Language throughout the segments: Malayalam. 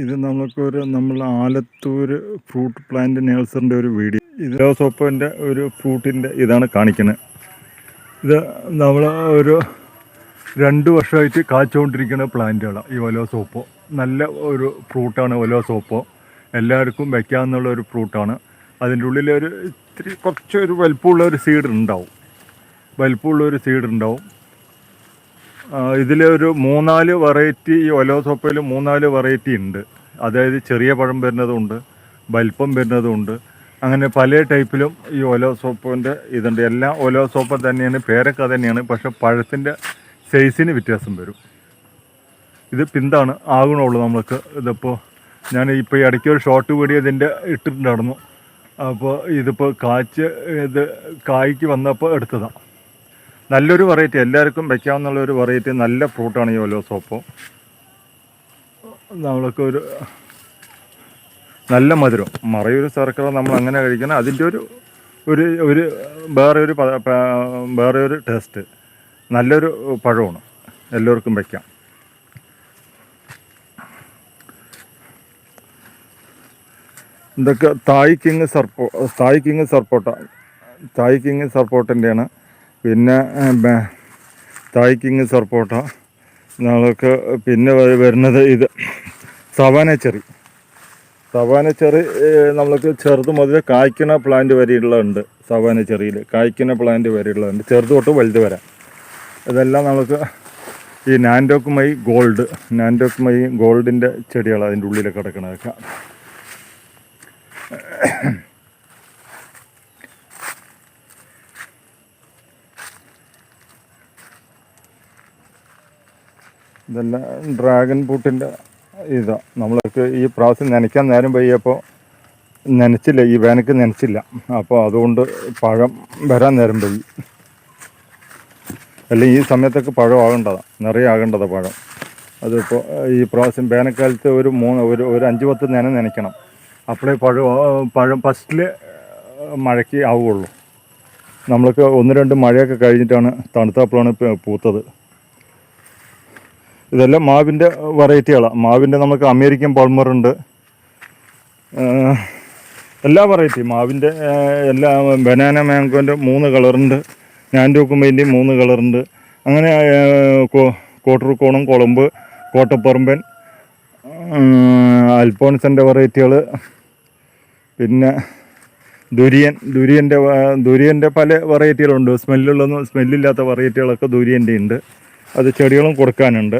ഇത് നമുക്കൊരു നമ്മൾ ആലത്തൂർ ഫ്രൂട്ട് പ്ലാന്റ് നേഴ്സറിന്റെ ഒരു വീഡിയോ. ഇത് സോപ്പിന്റെ ഒരു ഫ്രൂട്ടിന്റെ ഇതാണ് കാണിക്കുന്നത് ഇത് നമ്മൾ ഒരു രണ്ട് വർഷമായിട്ട് കാച്ചുകൊണ്ടിരിക്കുന്ന പ്ലാന്റുകളാണ് ഈ ഒലോ സോപ്പോ. നല്ല ഒരു ഫ്രൂട്ടാണ് ഒലോ സോപ്പോ. എല്ലാവർക്കും വയ്ക്കാമെന്നുള്ള ഒരു ഫ്രൂട്ടാണ്. അതിന്റെ ഉള്ളിൽ ഒരു ഇത്തിരി കുറച്ചൊരു വലിപ്പമുള്ള ഒരു സീഡ് ഉണ്ടാവും വലിപ്പമുള്ള ഒരു സീഡ് ഉണ്ടാവും ഇതിൽ ഒരു മൂന്നാൽ വെറൈറ്റി ഈ ഒലോ സോപ്പയിൽ മൂന്നാൽ വെറൈറ്റി ഉണ്ട്. അതായത് ചെറിയ പഴം വരുന്നതുണ്ട് വലിപ്പം വരുന്നതുണ്ട്. അങ്ങനെ പല ടൈപ്പിലും ഈ ഒലോ സോപ്പിന്റെ ഇതുണ്ട്. എല്ലാ ഒലോ സോപ്പ് തന്നെയാണ് പേരൊക്കെ തന്നെയാണ്. പക്ഷെ പഴത്തിന്റെ സൈസിന് വ്യത്യാസം വരും. ഇത് പിന്താണ് ആകണുള്ളൂ നമ്മൾക്ക് ഇതിപ്പോൾ ഞാൻ ഇപ്പോൾ ഈ ഇടയ്ക്ക് ഒരു ഷോർട്ട് വീഡിയോ ഇതിന്റെ ഇട്ടിട്ടുണ്ടായിരുന്നു. അപ്പോൾ ഇതിപ്പോൾ കാച്ച് ഇത് കായ്ക്ക് വന്നപ്പോൾ എടുത്തതാണ് നല്ലൊരു വെറൈറ്റി എല്ലാവർക്കും വയ്ക്കാവുന്ന ഒരു വെറൈറ്റി നല്ല ഫ്രൂട്ടാണ് ഈ ഓലോ സോപ്പ് നമ്മൾക്ക് ഒരു നല്ല മധുരം. മറയൊരു ശർക്കര നമ്മൾ അങ്ങനെ കഴിക്കണം അതിന്റെ ഒരു ഒരു ഒരു വേറെ ഒരു വേറെ ഒരു ടേസ്റ്റ് നല്ലൊരു പഴമാണ്. എല്ലാവർക്കും വയ്ക്കാം ഇതൊക്കെ തായ് കിങ് സർപ്പോ തായ് കിങ് സർപ്പോട്ട തായ് കിങ് സർപ്പോട്ടിന്റെയാണ്. പിന്നെ തായ്ക്കിങ് സർപ്പോട്ട നമ്മൾക്ക് പിന്നെ വരുന്നത് ഇത് സവാനച്ചെറി. സവാനച്ചെറി സവാന ചെറി നമ്മൾക്ക് ചെറുത് മുതൽ കായ്ക്കുന്ന പ്ലാന്റ് വരെയുള്ളതുണ്ട് സവാന സവാനച്ചെറിയിൽ കായ്ക്കുന്ന പ്ലാന്റ് വരെയുള്ളതുണ്ട്. ചെറുത് തൊട്ട് വലുത് വരാം. ഇതെല്ലാം നമുക്ക് ഈ Nam Dok Mai gold Nam Dok Mai ഗോൾഡിന്റെ ചെടികൾ അതിന്റെ ഉള്ളിലൊക്കെ കിടക്കണതൊക്കെ. ഇതെല്ലാം ഡ്രാഗൺ ഫ്രൂട്ടിന്റെ ഇതാ. നമ്മൾക്ക് ഈ പ്രാവശ്യം നനയ്ക്കാൻ നേരം പെയ്യപ്പോൾ നനച്ചില്ല ഈ വേനക്ക് നനച്ചില്ല. അപ്പോൾ അതുകൊണ്ട് പഴം വരാൻ നേരം പെയ്യും അല്ലെങ്കിൽ ഈ സമയത്തൊക്കെ പഴം ആകേണ്ടതാണ് നിറയെ ആകേണ്ടതാണ് പഴം. അതിപ്പോൾ ഈ പ്രാവശ്യം വേനൽക്കാലത്ത് ഒരു മൂന്ന് ഒരു ഒരു അഞ്ച് പത്ത് നേരം നനയ്ക്കണം. അപ്പോഴേ പഴം പഴം ഫസ്റ്റിൽ മഴയ്ക്ക് ആവുകയുള്ളൂ നമ്മൾക്ക് ഒന്ന് രണ്ട് മഴയൊക്കെ കഴിഞ്ഞിട്ടാണ് തണുത്തപ്പോഴാണ് പൂത്തത്. ഇതെല്ലാം മാവിന്റെ വെറൈറ്റികളാണ് മാവിന്റെ നമുക്ക് അമേരിക്കൻ പൾമറുണ്ട് എല്ലാ വെറൈറ്റി മാവിന്റെ എല്ലാ ബനാന മാങ്കോന്റെ മൂന്ന് കളറുണ്ട്. ഞാൻഡോക്കുമ്പൈന്റെ മൂന്ന് കളറുണ്ട്. അങ്ങനെ കോട്ടർക്കോണം കുളമ്പ് കോട്ടപ്പറമ്പൻ അൽഫോൺസിന്റെ വെറൈറ്റികൾ പിന്നെ ദുരിയൻ ദുരിയന്റെ ദുരിയന്റെ പല വെറൈറ്റികളുണ്ട് സ്മെല്ലുള്ളതും സ്മെല്ലില്ലാത്ത വെറൈറ്റികളൊക്കെ ദുരിയന്റെ ഉണ്ട് അത് ചെടികളും കൊടുക്കാനുണ്ട്.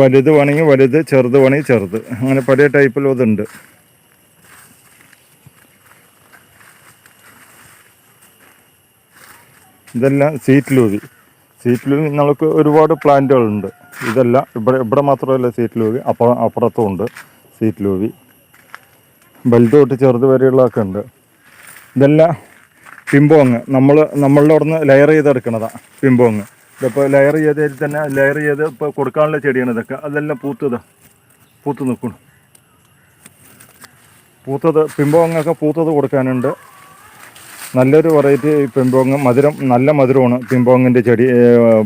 വലുത് വേണമെങ്കിൽ വലുത് ചെറുത് വേണമെങ്കിൽ ചെറുത്. അങ്ങനെ പല ടൈപ്പിലും അതുണ്ട്. ഇതെല്ലാം സീറ്റ് ലൂവി സീറ്റ് ലൂവി നമുക്ക് ഒരുപാട് പ്ലാന്റുകളുണ്ട്. ഇതല്ല ഇവിടെ ഇവിടെ മാത്രമല്ല സീറ്റ് ലൂവി അപ്പുറം അപ്പുറത്തും ഉണ്ട് സീറ്റ് ലൂവി വലുത് തൊട്ട് ചെറുത് വരെയുള്ളതൊക്കെ ഉണ്ട്. ഇതെല്ലാം പിമ്പോങ്. നമ്മൾ നമ്മളുടെ അവിടെ ലെയർ ചെയ്തെടുക്കണതാണ് പിമ്പോങ്. ഇതിപ്പോൾ ലെയർ ചെയ്തതിൽ തന്നെ ലെയർ ചെയ്ത് ഇപ്പോൾ കൊടുക്കാനുള്ള ചെടിയാണ് ഇതൊക്കെ. അതെല്ലാം പൂത്തത്. പൂത്ത് നിൽക്കണം പൂത്തത് പിമ്പോങ്ങൊക്കെ പൂത്തത് കൊടുക്കാനുണ്ട്. നല്ലൊരു വെറൈറ്റി പിമ്പോങ്ങ് മധുരം നല്ല മധുരമാണ് പിമ്പോങ്ങിന്റെ ചെടി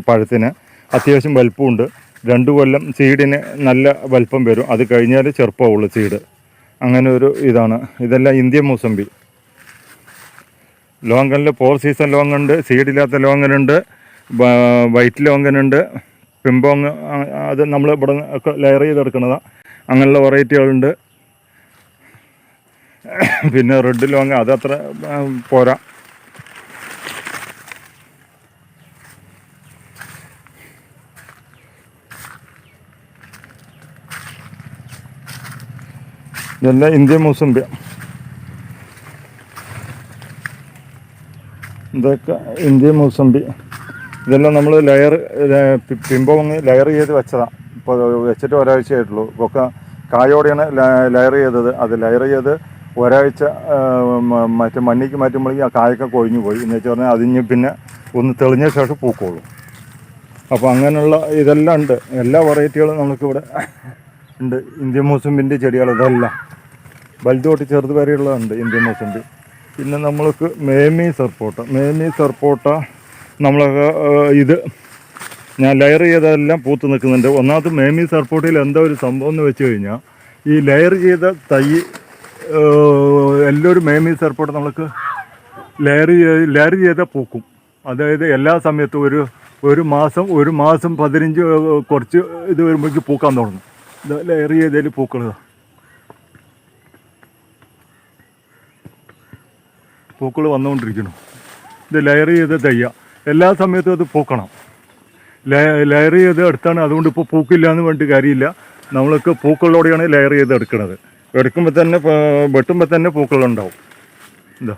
പഴത്തിന്. അത്യാവശ്യം വലുപ്പമുണ്ട്. രണ്ട് കൊല്ലം സീഡിന് നല്ല വലുപ്പം വരും. അത് കഴിഞ്ഞാൽ ചെറുപ്പമുള്ളൂ സീഡ് അങ്ങനെ ഒരു ഇതാണ്. ഇതെല്ലാം ഇന്ത്യൻ മൂസമ്പി. ലോങ്ങനിൽ ഫോർ സീസൺ ലോങ്ങുണ്ട്. സീഡില്ലാത്ത ലോങ്ങനുണ്ട് വൈറ്റ് ലോങ്ങനുണ്ട് പിമ്പോങ് അത് നമ്മൾ ഇവിടെ ഒക്കെ ലെയർ ചെയ്തെടുക്കുന്നതാണ് അങ്ങനെയുള്ള വെറൈറ്റികളുണ്ട് പിന്നെ റെഡ് ലോങ് അതത്ര പോരാ. ഇതെല്ലാം ഇന്ത്യൻ മൂസമ്പി ഇതൊക്കെ ഇന്ത്യൻ മൂസമ്പി ഇതെല്ലാം നമ്മൾ ലെയർ പിമ്പോങ്ങ് ലെയർ ചെയ്ത് വെച്ചതാണ്. ഇപ്പോൾ വെച്ചിട്ട് ഒരാഴ്ചയായിട്ടുള്ളൂ ഒക്കെ കായോടെയാണ് ലെയർ ചെയ്തത്. അത് ലെയർ ചെയ്ത് ഒരാഴ്ച മറ്റേ മണ്ണിക്ക് മാറ്റുമ്പോഴേക്കും ആ കായൊക്കെ കൊഴിഞ്ഞു പോയി. എന്ന് വെച്ചാൽ പറഞ്ഞാൽ അതിഞ്ഞ് പിന്നെ ഒന്ന് തെളിഞ്ഞ ശേഷം പൂക്കോളും. അപ്പോൾ അങ്ങനെയുള്ള ഇതെല്ലാം ഉണ്ട്. എല്ലാ വെറൈറ്റികളും നമുക്കിവിടെ ഉണ്ട്. ഇന്ത്യൻ മൂസമ്പിന്റെ ചെടികൾ ഇതെല്ലാം. വലുത് തൊട്ട് ചെറുത് വരെയുള്ളതുണ്ട് ഇന്ത്യൻ മൂസമ്പി. പിന്നെ നമ്മൾക്ക് മേമി സർപ്പോട്ട മേമി സർപ്പോട്ട ആ, ഇത് ഞാൻ ലെയർ ചെയ്തതെല്ലാം പൂത്ത് നിൽക്കുന്നുണ്ട്. ഒന്നാമത് മേമി സർപ്പോട്ടിൽ എന്താ ഒരു സംഭവം എന്ന് വെച്ച് കഴിഞ്ഞാൽ ഈ ലെയർ ചെയ്ത തൈ എല്ലാവരും മേമി സർപ്പോട്ട് നമുക്ക് ലെയർ ചെയ്ത് ലെയർ ചെയ്ത പൂക്കും. അതായത് എല്ലാ സമയത്തും ഒരു ഒരു മാസം ഒരു മാസം പതിനഞ്ച് കുറച്ച് ഇത് വരുമ്പോഴേക്ക് പൂക്കാൻ തുടങ്ങും. ലെയർ ചെയ്തതിൽ പൂക്കൾ പൂക്കൾ വന്നുകൊണ്ടിരിക്കുന്നു. ഇത് ലെയർ ചെയ്ത തയ്യ എല്ലാ സമയത്തും അത് പൂക്കണം. ലയർ ചെയ്ത് എടുത്താണ്. അതുകൊണ്ട് ഇപ്പോൾ പൂക്കില്ല എന്ന് വേണ്ടി കാര്യമില്ല. നമ്മൾക്ക് പൂക്കളോടെയാണ് ലെയർ ചെയ്ത് എടുക്കുന്നത് എടുക്കുമ്പോൾ തന്നെ വെട്ടുമ്പോൾ തന്നെ പൂക്കളുണ്ടാവും. എന്താ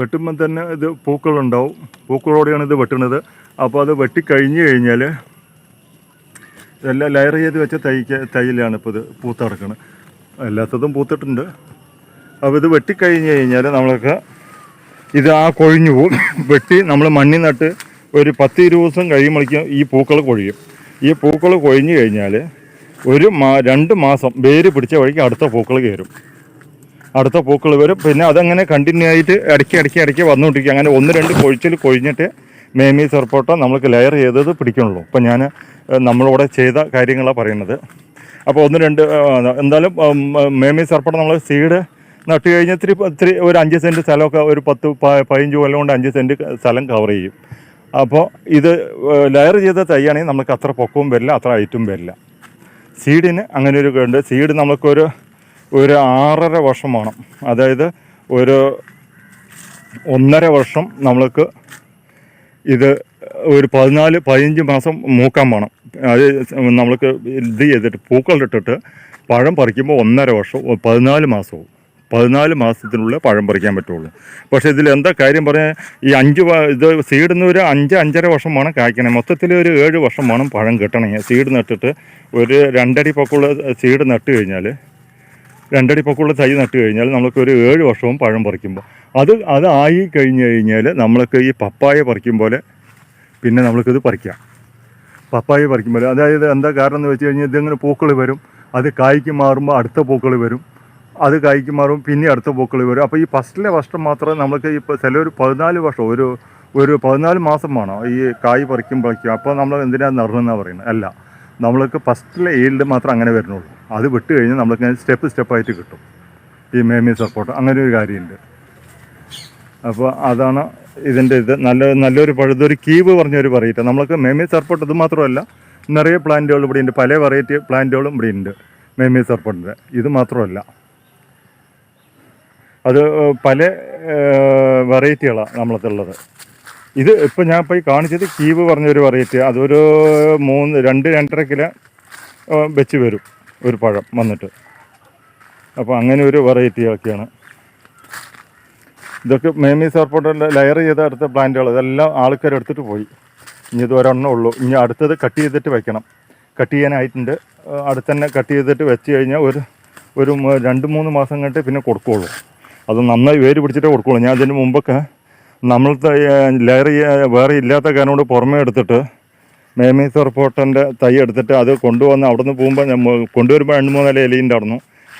വെട്ടുമ്പോൾ തന്നെ ഇത് പൂക്കളുണ്ടാവും. പൂക്കളോടെയാണ് ഇത് വെട്ടുന്നത് അപ്പോൾ അത് വെട്ടിക്കഴിഞ്ഞ് കഴിഞ്ഞാൽ എല്ലാം ലെയർ ചെയ്ത് വെച്ച തൈക്ക് തൈയിലാണ് ഇപ്പോൾ ഇത് പൂത്തടക്കുന്നത് എല്ലാത്തതും പൂത്തിട്ടുണ്ട്. അപ്പോൾ ഇത് വെട്ടിക്കഴിഞ്ഞ് കഴിഞ്ഞാൽ നമ്മൾക്ക് ഇത് ആ കൊഴിഞ്ഞു പോകും വെട്ടി നമ്മൾ മണ്ണി നട്ട് ഒരു പത്ത് ഇരുപത് ദിവസം കഴിയുമ്പോഴേക്കും ഈ പൂക്കൾ കൊഴിയും. ഈ പൂക്കൾ കൊഴിഞ്ഞു കഴിഞ്ഞാൽ ഒരു മാ രണ്ട് മാസം വേര് പിടിച്ച വഴിക്ക് അടുത്ത പൂക്കൾ കയറും. അടുത്ത പൂക്കൾ വരും. പിന്നെ അതങ്ങനെ കണ്ടിന്യൂ ആയിട്ട് ഇടയ്ക്ക് ഇടയ്ക്ക് ഇടയ്ക്ക് വന്നുകൊണ്ടിരിക്കും. അങ്ങനെ ഒന്ന് രണ്ട് കൊഴിച്ചിൽ കൊഴിഞ്ഞിട്ട് മേമി സർപ്പോട്ട നമ്മൾക്ക് ലെയർ ചെയ്തത് പിടിക്കണുള്ളൂ. ഇപ്പം ഞാൻ നമ്മളിവിടെ ചെയ്ത കാര്യങ്ങളാണ് പറയുന്നത്. അപ്പോൾ ഒന്ന് രണ്ട് എന്തായാലും മേമി സർപ്പോട്ട നമ്മൾ സീഡ് നട്ട് കഴിഞ്ഞാൽ ഇത്തിരി ഇത്തിരി ഒരു അഞ്ച് സെന്റ് സ്ഥലമൊക്കെ ഒരു പത്ത് പതിനഞ്ച് കൊല്ലം കൊണ്ട് അഞ്ച് സെന്റ് സ്ഥലം കവർ ചെയ്യും. അപ്പോൾ ഇത് ലെയർ ചെയ്ത തൈയാണെങ്കിൽ നമുക്ക് അത്ര പൊക്കവും വരില്ല അത്ര ഐറ്റും വരില്ല. സീഡിന് അങ്ങനെ ഒരു ഉണ്ട് സീഡ് നമുക്കൊരു ഒരു ആറര വർഷം വേണം. അതായത് ഒരു ഒന്നര വർഷം നമ്മൾക്ക് ഇത് ഒരു പതിനാല് പതിനഞ്ച് മാസം മൂക്കാൻ വേണം. അത് നമ്മൾക്ക് ഇത് ചെയ്തിട്ട് പൂക്കളിട്ടിട്ട് പഴം പറിക്കുമ്പോൾ ഒന്നര വർഷം പതിനാല് മാസവും. പതിനാല് മാസത്തിനുള്ളിൽ പഴം പറിക്കാൻ പറ്റുള്ളൂ. പക്ഷേ ഇതിൽ എന്താ കാര്യം പറഞ്ഞാൽ ഈ അഞ്ച് ഇത് സീഡിന്ന് ഒരു അഞ്ച് അഞ്ചര വർഷം വേണം കായ്ക്കണേ. മൊത്തത്തിൽ ഒരു ഏഴ് വർഷം വേണം പഴം കിട്ടണമെങ്കിൽ സീഡ് നട്ടിട്ട് ഒരു രണ്ടടി പൊക്കമുള്ള സീഡ് നട്ട് കഴിഞ്ഞാൽ രണ്ടടി പൊക്കമുള്ള തൈ നട്ട് കഴിഞ്ഞാൽ നമുക്ക് ഒരു ഏഴ് വർഷവും പഴം പറിക്കുമ്പോൾ. അത് അത് ആയി കഴിഞ്ഞ് കഴിഞ്ഞാൽ നമ്മൾക്ക് ഈ പപ്പായ പറിക്കും പോലെ പിന്നെ നമ്മൾക്കിത് പറിക്കാം. പപ്പായ പറിക്കും പോലെ. അതായത് എന്താ കാരണം എന്ന് വെച്ച് കഴിഞ്ഞാൽ ഇതിങ്ങനെ പൂക്കൾ വരും. അത് കായ്ക്ക് മാറുമ്പോൾ അടുത്ത പൂക്കൾ വരും. അത് കായ്ക്ക് മാറും. പിന്നെ അടുത്ത പൂക്കൾ വരും. അപ്പോൾ ഈ ഫസ്റ്റിലെ വർഷം മാത്രമേ നമുക്ക് ഇപ്പോൾ ചില ഒരു പതിനാല് വർഷം ഒരു ഒരു പതിനാല് മാസം വേണം ഈ കായ് പറിക്കുമ്പോഴേക്കും. അപ്പോൾ നമ്മൾ എന്തിനാണ് നടണമെന്നാണ് പറയുന്നത്? അല്ല നമ്മൾക്ക് ഫസ്റ്റിലെ ഈൽഡ് മാത്രം അങ്ങനെ വരുന്നുള്ളൂ. അത് വിട്ട് കഴിഞ്ഞാൽ നമ്മൾക്ക് സ്റ്റെപ്പ് സ്റ്റെപ്പായിട്ട് കിട്ടും. ഈ മേമി സപ്പോർട്ട് അങ്ങനെ ഒരു കാര്യമുണ്ട്. അപ്പോൾ അതാണ് ഇതിന്റെ ഇത്. നല്ല നല്ലൊരു പഴുതൊരു കീവ് പറഞ്ഞൊരു വെറൈറ്റി നമ്മൾക്ക് മേമി സർപ്പോട്ട് ഇത് മാത്രമല്ല നിറയെ പ്ലാന്റുകൾ ഇവിടെ ഉണ്ട് പല വെറൈറ്റി പ്ലാന്റുകളും ഇവിടെ ഉണ്ട് മേമി സർപ്പോട്ടിന്റെ ഇത് മാത്രമല്ല. അത് പല വെറൈറ്റികളാണ് നമ്മളത്തുള്ളത് ഇത് ഇപ്പം ഞാൻ ഇപ്പോൾ ഈ കാണിച്ചത് കീവ് പറഞ്ഞൊരു വെറൈറ്റി അതൊരു മൂന്ന് രണ്ട് രണ്ടര കിലോ വെച്ച് വരും ഒരു പഴം വന്നിട്ട്. അപ്പോൾ അങ്ങനെ ഒരു വെറൈറ്റിയൊക്കെയാണ്. ഇതൊക്കെ മേമി സർപ്പോട്ടിന്റെ ലെയർ ചെയ്ത അടുത്ത പ്ലാന്റുകൾ ഇതെല്ലാം ആൾക്കാർ എടുത്തിട്ട് പോയി. ഇനി ഇത് ഒരെണ്ണം ഉള്ളൂ. ഇനി അടുത്തത് കട്ട് ചെയ്തിട്ട് വെക്കണം. കട്ട് ചെയ്യാനായിട്ടുണ്ട്. അടുത്തന്നെ കട്ട് ചെയ്തിട്ട് വെച്ച് കഴിഞ്ഞാൽ ഒരു ഒരു രണ്ട് മൂന്ന് മാസം കഴിഞ്ഞിട്ട് പിന്നെ കൊടുക്കുകയുള്ളൂ അത് നന്നായി വേര് പിടിച്ചിട്ടേ കൊടുക്കുള്ളൂ. ഞാൻ അതിന് മുമ്പൊക്കെ നമ്മളത്തെ ലെയർ വേറെ ഇല്ലാത്ത കാരണം കൊണ്ട് പുറമേ എടുത്തിട്ട് മേമീ സർപ്പോട്ടന്റെ തൈ എടുത്തിട്ട് അത് കൊണ്ടുവന്ന് അവിടെ നിന്ന് പോകുമ്പോൾ ഞാൻ കൊണ്ടുവരുമ്പോൾ രണ്ട് മൂന്ന് നില ഇലയുണ്ടായിരുന്നു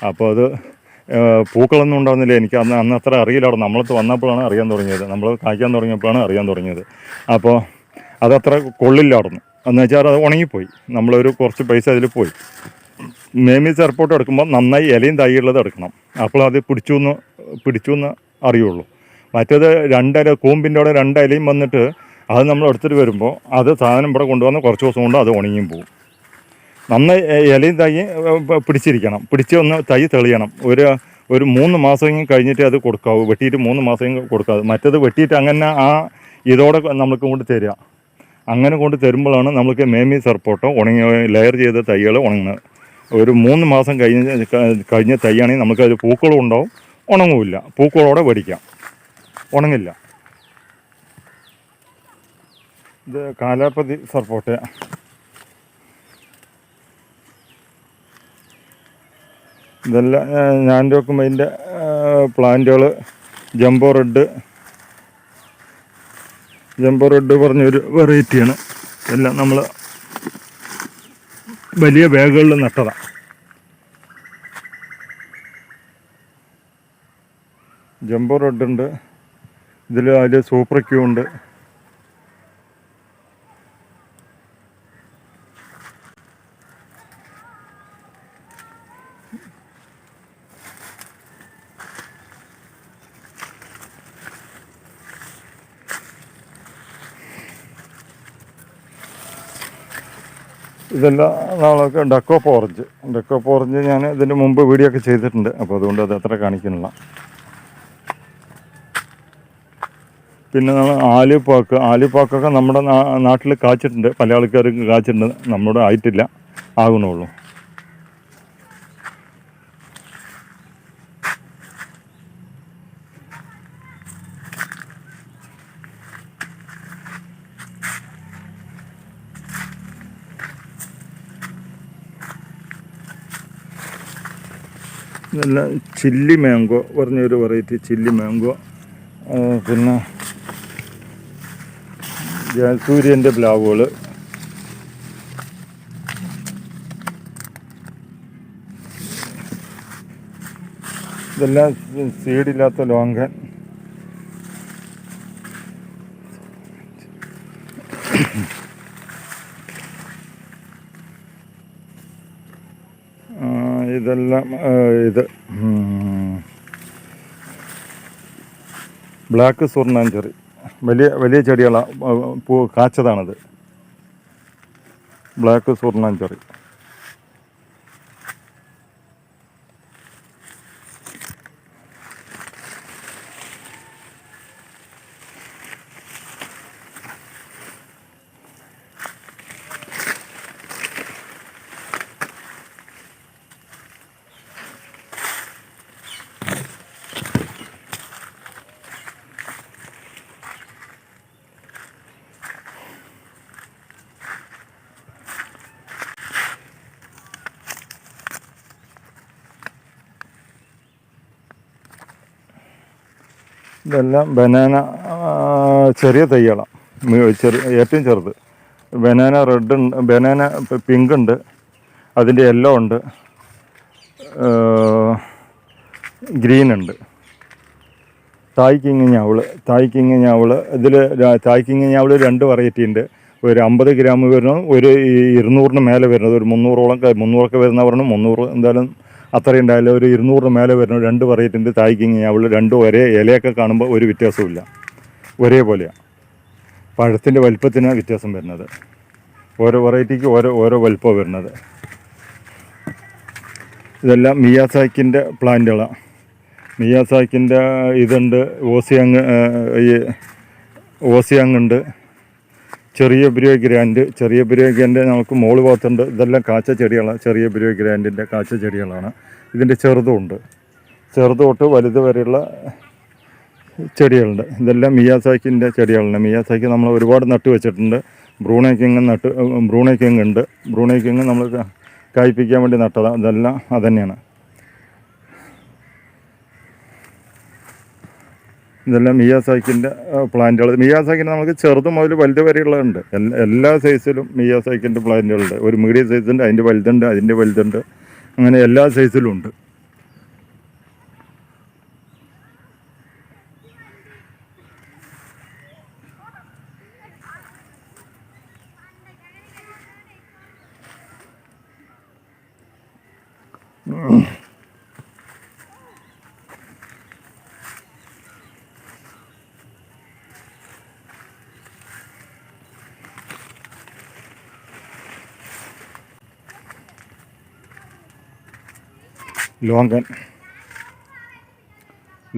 അപ്പോൾ അത് പൂക്കളൊന്നും ഉണ്ടാകുന്നില്ല എനിക്ക് അന്ന് അന്ന് അത്ര അറിയില്ലായിരുന്നു നമ്മളത്ത് വന്നപ്പോഴാണ് അറിയാൻ തുടങ്ങിയത്. നമ്മൾ കായ്ക്കാൻ തുടങ്ങിയപ്പോഴാണ് അറിയാൻ തുടങ്ങിയത്. അപ്പോൾ അതത്ര കൊള്ളില്ലായിരുന്നു എന്ന് വെച്ചാൽ അത് ഉണങ്ങിപ്പോയി. നമ്മളൊരു കുറച്ച് പൈസ അതിൽ പോയി. മേമി ചെറുപ്പോട്ട് എടുക്കുമ്പോൾ നന്നായി ഇലയും തൈയുള്ളത് എടുക്കണം. അപ്പോൾ അത് പിടിച്ചു എന്ന് പിടിച്ചു എന്ന് അറിയുള്ളൂ. മറ്റേത് രണ്ടില കൂമ്പിന്റെ അവിടെ രണ്ടിലയും വന്നിട്ട് അത് നമ്മൾ എടുത്തിട്ട് വരുമ്പോൾ അത് സാധനം ഇവിടെ കൊണ്ടുവന്ന് കുറച്ച് ദിവസം കൊണ്ട് അത് ഉണങ്ങിയും പോകും നന്നായി ഇലയും തൈ പിടിച്ചിരിക്കണം. പിടിച്ച് ഒന്ന് തൈ തെളിയണം. ഒരു ഒരു മൂന്ന് മാസം കഴിഞ്ഞിട്ട് അത് കൊടുക്കാവൂ. വെട്ടിയിട്ട് മൂന്ന് മാസം കൊടുക്കാവൂ. മറ്റേത് വെട്ടിയിട്ട് അങ്ങനെ ആ ഇതോടെ നമുക്ക് കൊണ്ട് തരിക. അങ്ങനെ കൊണ്ട് തരുമ്പോഴാണ് നമുക്ക് മേമി സർപ്പോട്ടോ ഉണങ്ങി ലെയർ ചെയ്ത തൈകൾ ഉണങ്ങുന്നത്. ഒരു മൂന്ന് മാസം കഴിഞ്ഞ കഴിഞ്ഞ തൈയാണെങ്കിൽ നമുക്കത് പൂക്കളും ഉണ്ടാവും. ഉണങ്ങുമില്ല. പൂക്കളോടെ പഠിക്കാം ഉണങ്ങില്ല. ഇത് കാലാപ്പതി സർപ്പോട്ട ഇതെല്ലാം ഞാൻ നോക്കുമ്പോൾ പ്ലാന്റുകൾ ജംബോ റെഡ്. ജംബോ റെഡ് പറഞ്ഞൊരു വെറൈറ്റിയാണ്. എല്ലാം നമ്മൾ വലിയ ബാഗുകളിൽ നട്ടതാണ് ജംബോ റെഡുണ്ട് ഇതിൽ അതിൽ സൂപ്പർ ക്യൂ ഉണ്ട്. ഇതെല്ലാം നമ്മളൊക്കെ ഡക്കോപ്പ് ഓറഞ്ച് ഡക്കോപ്പ് ഓറഞ്ച് ഞാൻ ഇതിന്റെ മുമ്പ് വീഡിയോ ഒക്കെ ചെയ്തിട്ടുണ്ട്. അപ്പോൾ അതുകൊണ്ട് അത് അത്ര കാണിക്കുന്നില്ല. പിന്നെ നമ്മൾ ആലുപ്പാക്ക് ആലുപ്പാക്കൊക്കെ നമ്മുടെ നാട്ടിൽ കാച്ചിട്ടുണ്ട്. പല ആൾക്കാർക്ക് കാച്ചിട്ടുണ്ട്. നമ്മുടെ ആയിട്ടില്ല. ആകുന്നുള്ളൂ നല്ല ചില്ലി മാംഗോ പറഞ്ഞൊരു വെറൈറ്റി ചില്ലി മാംഗോ. പിന്നെ സൂര്യന്റെ പ്ലാവുകൾ ഇതെല്ലാം സീഡില്ലാത്ത ലോങ്കൻ ആ, ഇതെല്ലാം ഇത് ബ്ലാക്ക് സ്വർണാഞ്ചെറി വലിയ വലിയ ചെടികളാണ് പൂ കാച്ചതാണത്. ബ്ലാക്ക് സ്വർണാഞ്ചെറി ഇതെല്ലാം ബനാന ചെറിയ തൈകളാണ് ചെറിയ ഏറ്റവും ചെറുത്. ബനാന റെഡ് ഉണ്ട് ബനാന പിങ്ക് ഉണ്ട്. അതിന്റെ യെല്ലോ ഉണ്ട്. ഗ്രീൻ ഉണ്ട്. തായ് കിങ് ഞാവൾ തായ് കിങ് ഞാവൾ ഇതിൽ തായ് കിങ് ഞാവൾ രണ്ട് വെറൈറ്റി ഉണ്ട്. ഒരു അമ്പത് ഗ്രാം വരുന്നു ഒരു ഇരുന്നൂറിന് മേലെ വരുന്നത്. ഒരു മുന്നൂറോളം മുന്നൂറൊക്കെ വരുന്ന പറഞ്ഞു മുന്നൂറ് എന്തായാലും അത്രയും ഉണ്ടായാലും ഒരു ഇരുന്നൂറിന് മേലെ വരുന്ന രണ്ട് വെറൈറ്റിന്റെ തായ്ക്കിങ് തായ് കിങ് ഞാവൾ രണ്ടും ഒരേ ഇലയൊക്കെ കാണുമ്പോൾ ഒരു വ്യത്യാസമില്ല ഒരേപോലെയാണ് പഴത്തിന്റെ വലിപ്പത്തിനാണ് വ്യത്യാസം വരുന്നത്. ഓരോ വെറൈറ്റിക്ക് ഓരോ ഓരോ വലിപ്പമാണ് വരുന്നത്. ഇതെല്ലാം മിയാസാക്കിന്റെ പ്ലാന്റുകളാണ് മിയാസാക്കിന്റെ ഇതുണ്ട് ഓസിയങ് ഈ ഓസിയങ് ഉണ്ട്. ചെറിയ ബ്രിയോ ഗ്രാൻഡ് ചെറിയ ബ്രിയോ ഗ്രാൻഡ് നമുക്ക് മോൾ ഭാഗത്തുണ്ട്. ഇതെല്ലാം കാച്ച ചെടികളാണ് ചെറിയ ബ്രിയോ ഗ്രാൻഡിന്റെ കാച്ച ചെടികളാണ്. ഇതിന്റെ ചെറുതും ഉണ്ട്. ചെറുത് തൊട്ട് വലുത് വരെയുള്ള ചെടികളുണ്ട്. ഇതെല്ലാം മിയാസാക്കിന്റെ ചെടികളാണ് മിയാസാക്കി നമ്മൾ ഒരുപാട് നട്ട് വെച്ചിട്ടുണ്ട്. ബ്രൂണേ കിങ് നട്ട് ബ്രൂണേ കിങ് ഉണ്ട്. ബ്രൂണേ കിങ് നമ്മൾ കായ്പ്പിക്കാൻ വേണ്ടി നട്ടതാണ് ഇതെല്ലാം അതന്നെയാണ് ഇതെല്ലാം മിയാസാക്കിന്റെ പ്ലാന്റുകൾ മിയാസാക്കിന്റെ നമുക്ക് ചെറുത് മുതൽ വലുത് വരെയുള്ളതുണ്ട്. എല്ലാ സൈസിലും മിയാസാക്കിന്റെ പ്ലാന്റുകളുണ്ട് ഒരു മീഡിയം സൈസുണ്ട് അതിന്റെ വലുതുണ്ട് അതിന്റെ വലുതുണ്ട്. അങ്ങനെ എല്ലാ സൈസിലും ഉണ്ട്. ലോങ്കൻ.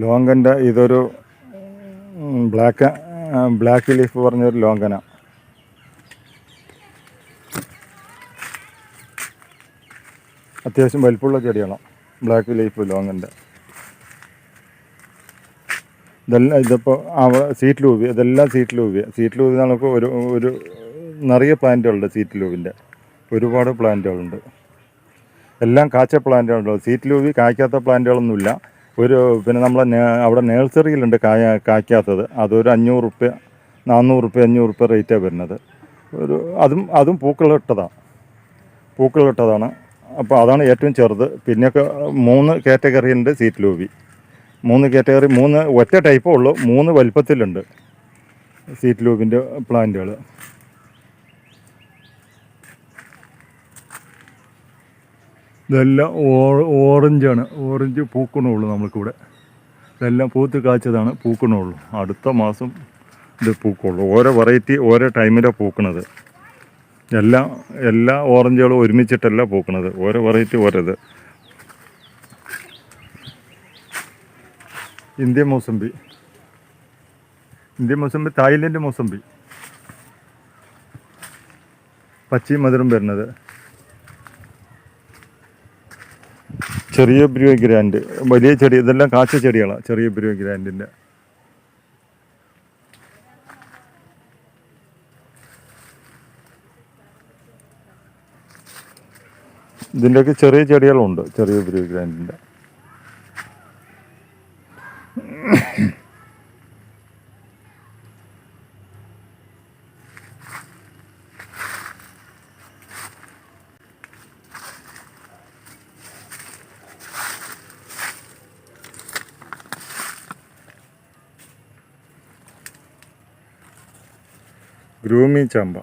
ലോങ്കന്റെ ഇതൊരു ബ്ലാക്ക് ബ്ലാക്ക് ലീഫ് പറഞ്ഞൊരു ലോങ്കനാണ് അത്യാവശ്യം വലിപ്പമുള്ള ചെടിയാണ്? ബ്ലാക്ക് ലീഫ് ലോങ്ങന്റെ ഇതെല്ലാം ഇതിപ്പോൾ അവ സീറ്റ് ലൂബി ഇതെല്ലാം സീറ്റ് ലൂവി സീറ്റ് ലൂബി നമുക്ക് ഒരു ഒരു നിറയെ പ്ലാന്റുകളുണ്ട് സീറ്റ് ലൂബിന്റെ ഒരുപാട് പ്ലാന്റുകളുണ്ട്. എല്ലാം കാച്ച സീറ്റ് ലൂവി കായ്ക്കാത്ത പ്ലാന്റുകളൊന്നുമില്ല. ഒരു പിന്നെ നമ്മളെ അവിടെ നേഴ്സറിയിലുണ്ട് കായ കായ്ക്കാത്തത്. അതൊരു അഞ്ഞൂറ് റുപ്യ നാനൂറ് റുപ്യ അഞ്ഞൂറ് റുപ്യ റേറ്റാണ് വരുന്നത്. ഒരു അതും അതും പൂക്കളിട്ടതാണ് പൂക്കളിട്ടതാണ്. അപ്പോൾ അതാണ് ഏറ്റവും ചെറുത്. പിന്നെയൊക്കെ മൂന്ന് കാറ്റഗറി ഉണ്ട് സീറ്റ് ലൂവി മൂന്ന് കാറ്റഗറി മൂന്ന് ഒറ്റ ടൈപ്പേ ഉള്ളൂ. മൂന്ന് വലിപ്പത്തിലുണ്ട് സീറ്റ് ലൂബിന്റെ പ്ലാന്റുകൾ ഇതെല്ലാം ഓറഞ്ചാണ്. ഓറഞ്ച് പൂക്കണുള്ളൂ നമുക്കിവിടെ ഇതെല്ലാം പൂത്ത് കാച്ചതാണ് പൂക്കണുള്ളൂ. അടുത്ത മാസം ഇത് പൂക്കുള്ളൂ. ഓരോ വെറൈറ്റി ഓരോ ടൈമിലാണ് പൂക്കണത്. എല്ലാം എല്ലാ ഓറഞ്ചുകളും ഒരുമിച്ചിട്ടല്ല പൂക്കണത്. ഓരോ വെറൈറ്റി ഓരോ Indian mosambi. Indian mosambi Thailand mosambi. പച്ചയും മധുരം വരുന്നത്. ചെറിയ ബ്രൂ ഗ്രാൻഡ്. വലിയ ചെടി ഇതെല്ലാം കാച്ച ചെടികളാണ് ചെറിയ ബ്രൂ ഗ്രാൻഡിന്റെ. ഇതിന്റെയൊക്കെ ചെറിയ ചെടികളുണ്ട് ചെറിയ ബ്രൂ ഗ്രാൻഡിന്റെ. ഗ്രൂമി ചാമ്പ.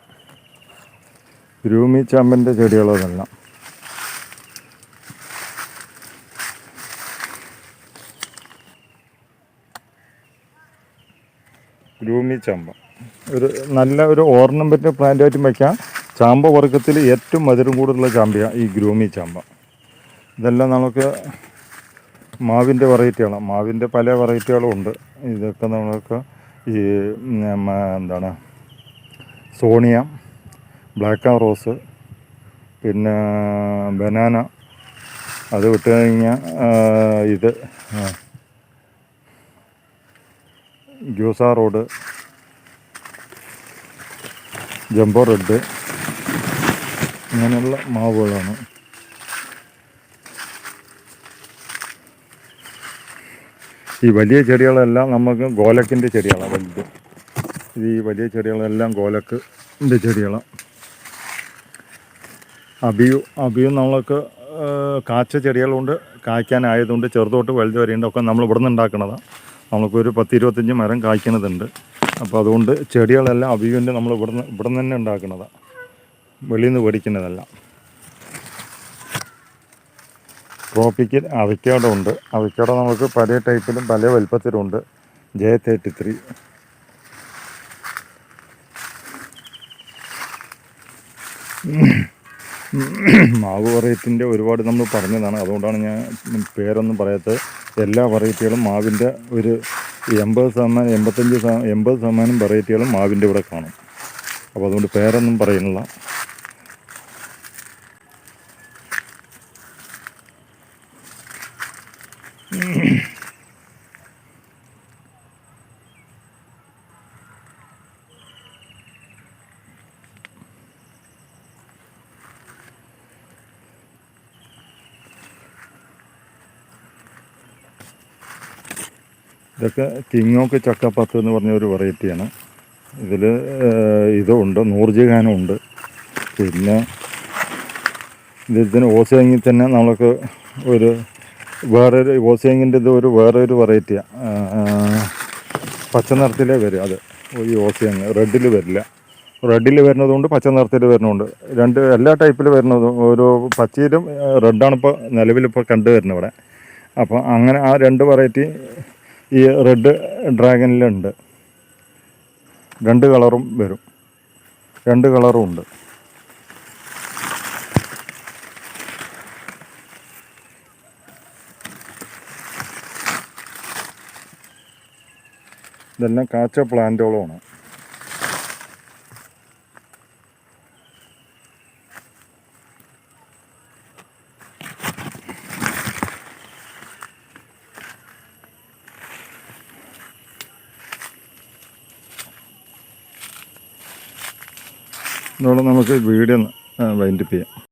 ഗ്രൂമി ചാമ്പന്റെ ചെടികളതെല്ലാം ഗ്രൂമി ചാമ്പ. ഒരു നല്ല ഒരു ഓർണമെന്റ് പ്ലാന്റായിട്ടും വയ്ക്കാം ചാമ്പ വർഗത്തിൽ ഏറ്റവും മധുരം കൂടുതലുള്ള ചാമ്പയാണ് ഈ ഗ്രൂമി ചാമ്പ. ഇതെല്ലാം നമുക്ക് മാവിന്റെ വെറൈറ്റികളാണ് മാവിന്റെ പല വെറൈറ്റികളും ഉണ്ട്. ഇതൊക്കെ നമുക്ക് ഈ എന്താണ് സോണിയ ബ്ലാക്ക് റോസ് പിന്നെ ബനാന അത് വിട്ട് കഴിഞ്ഞാൽ ഇത് ഗ്യൂസ റോഡ് ജംബോ റെഡ് ഇങ്ങനെയുള്ള മാവുകളാണ്. ഈ വലിയ ചെടികളെല്ലാം നമുക്ക് ഗോലക്കിന്റെ ചെടികളാണ് വലുത്. ഇത് ഈ വലിയ ചെടികളെല്ലാം കോലക്ക് എന്റെ ചെടികളാണ്. അബിയു അബിയു നമ്മൾക്ക് കാച്ച ചെടികളുണ്ട്. കായ്ക്കാനായതുകൊണ്ട് ചെറുതോട്ട് വലുത് വരെയുണ്ട്. ഒക്കെ നമ്മൾ ഇവിടെ നിന്ന് ഉണ്ടാക്കണതാണ് നമുക്കൊരു പത്ത് ഇരുപത്തഞ്ച് മരം കായ്ക്കണതുണ്ട്. അപ്പോൾ അതുകൊണ്ട് ചെടികളെല്ലാം അബിയുവിന്റെ നമ്മൾ ഇവിടെ നിന്ന് ഇവിടെ നിന്ന് തന്നെ ഉണ്ടാക്കുന്നതാണ് വെളിയിൽ നിന്ന് മേടിക്കുന്നതല്ല. ട്രോപ്പിക്കൽ അവയ്ക്കാടോ ഉണ്ട്. അവയ്ക്കാടോ നമുക്ക് പല ടൈപ്പിലും പല വലുപ്പത്തിലുണ്ട്. J thirty three. മാവ് വെറൈറ്റിന്റെ ഒരുപാട് നമ്മൾ പറഞ്ഞതാണ്. അതുകൊണ്ടാണ് ഞാൻ പേരൊന്നും പറയാത്തത്. എല്ലാ വെറൈറ്റികളും മാവിന്റെ ഒരു എൺപത് ശതമാനം എൺപത്തഞ്ച് എൺപത് ശതമാനം വെറൈറ്റികളും മാവിന്റെ ഇവിടെ കാണും. അപ്പോൾ അതുകൊണ്ട് പേരൊന്നും പറയുന്നില്ല ഇതൊക്കെ കിങ്ങോക്ക് ചക്കപ്പത്ത് എന്ന് പറഞ്ഞ ഒരു വെറൈറ്റിയാണ് ഇതിൽ ഇതുണ്ട് നൂർജിഖാനും ഉണ്ട് പിന്നെ ഇതിന് ഓസേങ്ങിൽ തന്നെ നമുക്ക് ഒരു വേറൊരു ഓസേങ്ങിന്റെ ഇത് ഒരു വേറൊരു വെറൈറ്റിയാണ് പച്ച നിറത്തിലേ വരും അത്. ഈ ഓസേങ്ങ് റെഡിൽ വരില്ല. റെഡിൽ വരുന്നതുകൊണ്ട് പച്ച നിറത്തിൽ വരുന്നുണ്ട്. രണ്ട് എല്ലാ ടൈപ്പിൽ വരുന്നതും ഒരു പച്ചയിലും റെഡാണ് ഇപ്പോൾ നിലവിലിപ്പോൾ കണ്ടുവരുന്നത് ഇവിടെ. അപ്പോൾ അങ്ങനെ ആ രണ്ട് വെറൈറ്റി ഈ റെഡ് ഡ്രാഗനിലുണ്ട് രണ്ട് കളറും വരും. രണ്ട് കളറും ഉണ്ട്. ഇതെല്ലാം കാച്ച പ്ലാന്റുകളുമാണ് ഇതോടെ നമുക്ക് വീഡിയോ വൈൻഡപ്പ് ചെയ്യാം.